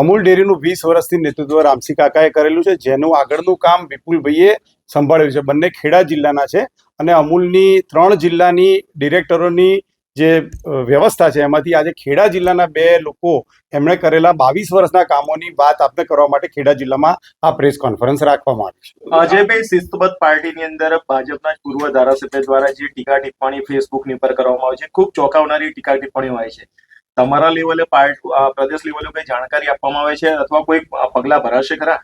અમૂલ ડેરીનું વીસ વર્ષથી નેતૃત્વ રામસી કાકાએ કરેલું છે, જેનું આગળનું કામ વિપુલભાઈએ સંભાળ્યું છે. બંને ખેડા જિલ્લાના છે અને અમૂલની ત્રણ જિલ્લાની ડિરેક્ટરોની જે વ્યવસ્થા છે, એમાંથી આજે ખેડા જિલ્લાના બે લોકો એમણે કરેલા બાવીસ વર્ષના કામોની વાત આપને કરવા માટે ખેડા જિલ્લામાં આ પ્રેસ કોન્ફરન્સ રાખવામાં આવી છે. અજયભાઈ શિસ્તબદ્ધ પાર્ટીની અંદર ભાજપના પૂર્વ ધારાસભ્ય દ્વારા જે ટીકા ટિપ્પણી ફેસબુકની પર કરવામાં આવે છે, ખૂબ ચોંકાવનારી ટીકા ટિપ્પણીઓ હોય છે. તમારા લેવલે પ્રદેશ લેવલે કોઈ જાણકારી આપવામાં આવે છે અથવા કોઈ પગલા ભરાશે ખરા?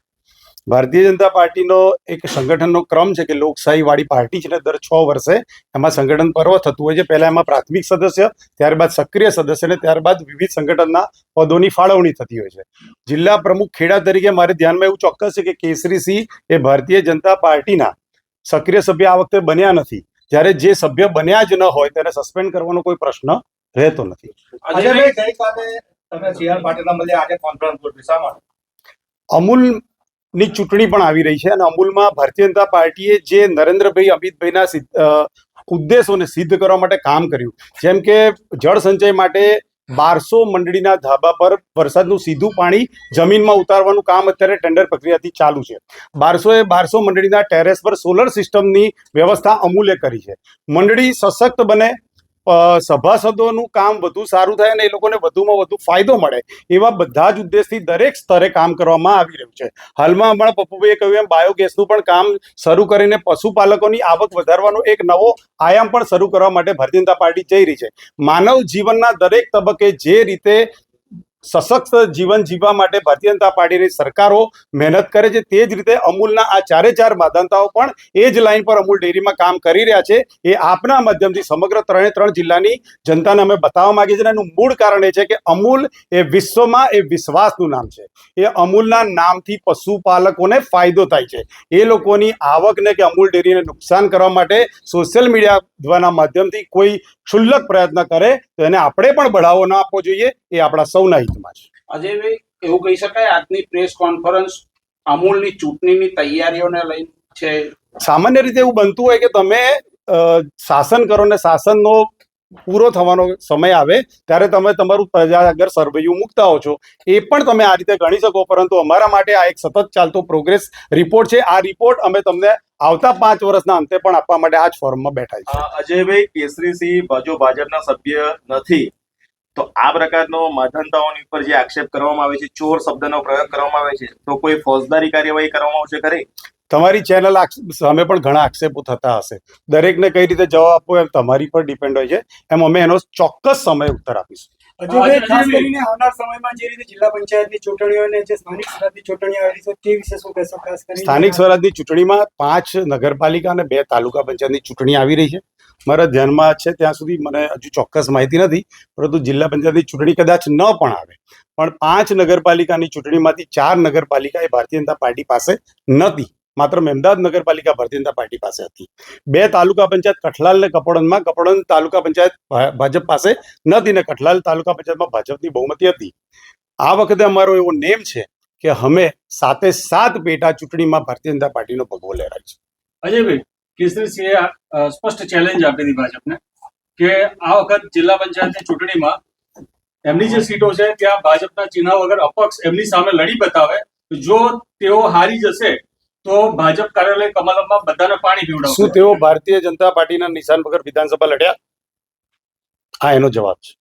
ભારતીય જનતા પાર્ટીનો એક સંગઠનનો ક્રમ છે કે લોકશાહી વાળી પાર્ટી છે દર છ વર્ષે એમાં સંગઠન પર્વ થતું હોય છે. પહેલા એમાં પ્રાથમિક સદસ્ય, ત્યારબાદ સક્રિય સદસ્ય અને ત્યારબાદ વિવિધ સંગઠનના પદોની ફાળવણી થતી હોય છે. જિલ્લા પ્રમુખ ખેડા તરીકે મારે ધ્યાનમાં એવું ચોક્કસ છે કે કેસરીસિંહ એ ભારતીય જનતા પાર્ટીના સક્રિય સભ્ય આ વખતે બન્યા નથી. જ્યારે જે સભ્ય બન્યા જ ન હોય તેને સસ્પેન્ડ કરવાનો કોઈ પ્રશ્ન રહેતો નથી. અમૂલની ચૂંટણી પણ આવી રહી છે અને અમૂલમાં ભારતીય જનતા પાર્ટીએ જે નરેન્દ્રભાઈ અમિતભાઈના ઉદ્દેશોને સિદ્ધ કરવા માટે કામ કર્યું જેમ કે જળ સંચય માટે બારસો મંડળીના ધાબા પર વરસાદનું સીધું પાણી જમીનમાં ઉતારવાનું કામ અત્યારે ટેન્ડર પ્રક્રિયાથી ચાલુ છે. બારસો એ બારસો મંડળીના ટેરેસ પર સોલર સિસ્ટમની વ્યવસ્થા અમૂલે કરી છે. મંડળી સશક્ત બને સભાસદોનું કામ વધુ સારું થાય અને એ લોકોને વધુમાં વધુ ફાયદો મળે, એવા બધા જ ઉદ્દેશથી દરેક સ્તરે કામ કરવામાં આવી રહ્યું છે. હાલમાં હમણાં પપ્પુભાઈએ કહ્યું એમ, બાયોગેસનું પણ કામ શરૂ કરીને પશુપાલકોની આવક વધારવાનો એક નવો આયામ પણ શરૂ કરવા માટે ભારતીય જનતા પાર્ટી જઈ રહી છે. માનવ જીવનના દરેક તબક્કે જે રીતે સશક્ત જીવન જીવવા માટે ભારતીય જનતા પાર્ટીની સરકારો મહેનત કરે છે. તે જ રીતે અમૂલના આ ચારે ચાર માધાનતાઓ પણ એ જ લાઈન પર અમૂલ ડેરીમાં કામ કરી રહ્યા છે. એ આપના માધ્યમથી સમગ્ર ત્રણે ત્રણ જિલ્લાની જનતાને અમે બતાવવા માંગીએ છીએ એનું મૂળ કારણ એ છે કે અમૂલ એ વિશ્વમાં એ વિશ્વાસનું નામ છે. એ અમૂલના નામથી પશુપાલકોને ફાયદો થાય છે. એ લોકોની આવકને કે અમૂલ ડેરીને નુકસાન કરવા માટે સોશિયલ મીડિયા દ્વારા માધ્યમથી કોઈ ક્ષુલ્લક પ્રયત્ન કરે તો એને આપણે પણ બઢાવો ના આપવો જોઈએ એ આપણા સૌના હિતમાં છે. અજયભાઈ એવું કહી શકાય આજની પ્રેસ કોન્ફરન્સ અમૂલની ચૂંટણીની તૈયારીઓને લઈને છે. સામાન્ય રીતે એવું બનતું હોય કે તમે શાસન કરો ને શાસનનો પૂરો થવાનો સમય આવે, ત્યારે તમે તમારું પ્રજા આગળ મૂકતા હો છો. એ પણ તમે આ રીતે ગણી શકો, પરંતુ અમારા માટે આ એક સતત ચાલતો પ્રોગ્રેસ રિપોર્ટ છે. આ રિપોર્ટ અમે તમને આવતા પાંચ વર્ષના અંતે પણ આપવા માટે આ જ ફોર્મમાં બેઠા છે અજયભાઈ કેસરીસિંહ બાજુ ભાજપના સભ્ય નથી. તો આ પ્રકારનો માધનતાઓની ઉપર જે આક્ષેપ કરવામાં આવે છે, ચોર શબ્દનો પ્રયોગ કરવામાં આવે છે, તો કોઈ ફોજદારી કાર્યવાહી કરવામાં આવશે ખરી? તમારી ચેનલ સામે પણ ઘણા આક્ષેપો થતા હશે. દરેકને કઈ રીતે જવાબ આપવો એમ તમારી પર ડિપેન્ડ હોય છે. એમ અમે એનો ચોક્કસ સમય ઉત્તર આપીશું. ખાસ ખાસ કરીને આવનાર સમયમાં જે રીતે જિલ્લા પંચાયતની ચૂંટણીઓ અને જે સ્થાનિક સ્વરાજની ચૂંટણીઓ આવી છે તે વિશે શું કહેશો ખાસ કરીને? સ્થાનિક સ્વરાજની ચૂંટણીમાં પાંચ નગરપાલિકા અને બે તાલુકા પંચાયતની ચૂંટણી આવી રહી છે. મારા ધ્યાનમાં છે ત્યાં સુધી મને હજુ ચોક્કસ માહિતી નથી પરંતુ જિલ્લા પંચાયતની ચૂંટણી કદાચ ન પણ આવે. પણ પાંચ નગરપાલિકાની ચૂંટણીમાંથી ચાર નગરપાલિકા એ ભારતીય જનતા પાર્ટી પાસે નથી. માત્ર અમદાવાદ નગરપાલિકા ભારતીય જનતા પાર્ટી પાસે હતી. બે તાલુકા પંચાયત, કઠલાલ ને કપોડનમાં. કપોડન તાલુકા પંચાયત ભાજપ પાસે નથી ને કઠલાલ તાલુકા પંચાયતમાં ભાજપની બહુમતી હતી. આ વખતે અમારો એવો નેમ છે કે અમે સાતે સાત પેટા ચૂંટણીમાં ભારતીય જનતા પાર્ટીનો ભગવો લહેરાય છે. અજયભાઈ, કેસરીસિંહે સ્પષ્ટ ચેલેન્જ આપી હતી ભાજપને કે આ વખત જિલ્લા પંચાયતની ચૂંટણીમાં એમની જે સીટો છે, ત્યાં ભાજપના ચિહ્ન વગર અપક્ષ એમની સામે લડી બતાવે જો તેઓ હારી જશે તો ભાજપ કાર્યાલય કમલમમાં બધાને પાણી શું તેઓ ભારતીય જનતા પાર્ટીના નિશાન વગર વિધાનસભા લડ્યા? આ એનો જવાબ છે.